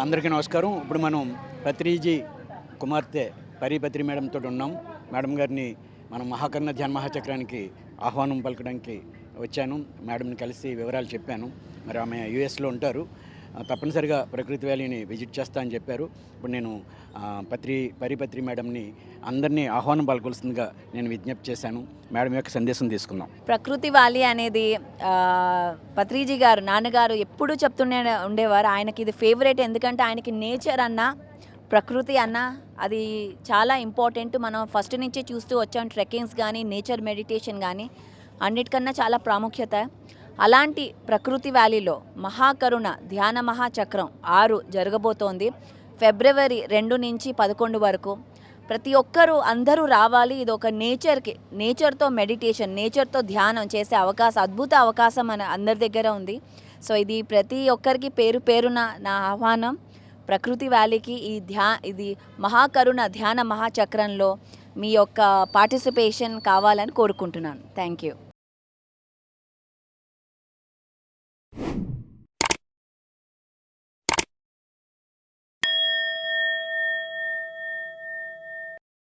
అందరికీ నమస్కారం. ఇప్పుడు మనం పత్రిజీ కుమార్తె పరిపత్రి మేడంతో ఉన్నాం. మేడం గారిని మనం మహాకర్ణ ధ్యాన మహాచక్రానికి ఆహ్వానం పలకడానికి వచ్చాను. మేడంని కలిసి వివరాలు చెప్పాను. మరి ఆమె యుఎస్లో ఉంటారు. తప్పనిసరిగా ప్రకృతి వ్యాలీని విజిట్ చేస్తా అని చెప్పారు. ఇప్పుడు నేను పత్రి పరిపత్రి మేడంని అందరినీ ఆహ్వానం పలకొలుస్తుందిగా నేను విజ్ఞప్తి చేశాను. మేడం యొక్క సందేశం తీసుకుందాం. ప్రకృతి వాలి అనేది పత్రిజీ గారు నాన్నగారు ఎప్పుడూ చెప్తూనే ఉండేవారు. ఆయనకి ఇది ఫేవరెట్. ఎందుకంటే ఆయనకి నేచర్ అన్న ప్రకృతి అన్న అది చాలా ఇంపార్టెంట్. మనం ఫస్ట్ నుంచి చూస్తూ వచ్చాం. ట్రెక్కింగ్స్ కానీ నేచర్ మెడిటేషన్ కానీ అన్నిటికన్నా చాలా ప్రాముఖ్యత. అలాంటి ప్రకృతి వ్యాలీలో మహాకరుణ ధ్యాన మహాచక్రం ఆరు జరగబోతోంది. ఫిబ్రవరి రెండు నుంచి పదకొండు వరకు. ప్రతి ఒక్కరూ అందరూ రావాలి. ఇది ఒక నేచర్కి నేచర్తో మెడిటేషన్ నేచర్తో ధ్యానం చేసే అవకాశం అద్భుత అవకాశం మన అందరి దగ్గర ఉంది. సో ఇది ప్రతి ఒక్కరికి పేరు పేరున నా ఆహ్వానం. ప్రకృతి వ్యాలీకి ఈ ధ్యా ఇది మహాకరుణ ధ్యాన మహాచక్రంలో మీ యొక్క పార్టిసిపేషన్ కావాలని కోరుకుంటున్నాను. Thank you.